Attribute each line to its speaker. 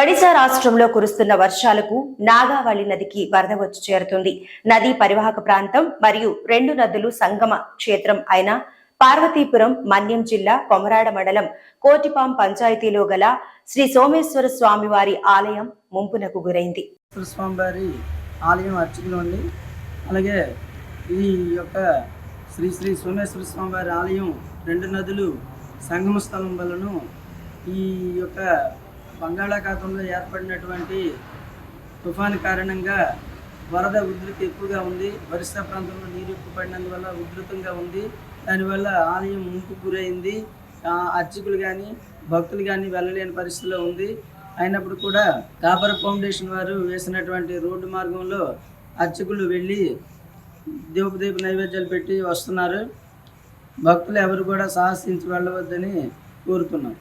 Speaker 1: ఒడిశా రాష్ట్రంలో కురుస్తున్న వర్షాలకు నాగావళి నదికి వరద వచ్చి చేరుతుంది. నదీ పరివాహక ప్రాంతం మరియు రెండు నదులు సంగమ క్షేత్రం అయిన పార్వతీపురం మన్యం జిల్లా కొమరాడ మండలం కోటిపాం పంచాయతీలో గల శ్రీ సోమేశ్వర స్వామివారి ఆలయం ముంపునకు గురైంది.
Speaker 2: స్వామివారి వారి ఆలయం అర్చకులు ఉంది. అలాగే ఈ యొక్క శ్రీ శ్రీ సోమేశ్వర స్వామి వారి ఆలయం రెండు నదులు సంగమ స్థలం వలన ఈ యొక్క బంగాళాఖాతంలో ఏర్పడినటువంటి తుఫాన్ కారణంగా వరద ఉధృతి ఎక్కువగా ఉంది. వరిసా ప్రాంతంలో నీరు ఎక్కువ పడినందువల్ల ఉధృతంగా ఉంది. దానివల్ల ఆలయం ముంపు గురైంది. అర్చకులు కానీ భక్తులు కానీ వెళ్ళలేని పరిస్థితిలో ఉంది. అయినప్పుడు కూడా కాపర్ ఫౌండేషన్ వారు వేసినటువంటి రోడ్డు మార్గంలో అర్చకులు వెళ్ళి దీపదీప నైవేద్యాలు పెట్టి వస్తున్నారు. భక్తులు ఎవరు కూడా సాహసించి వెళ్ళవద్దని కోరుతున్నాం.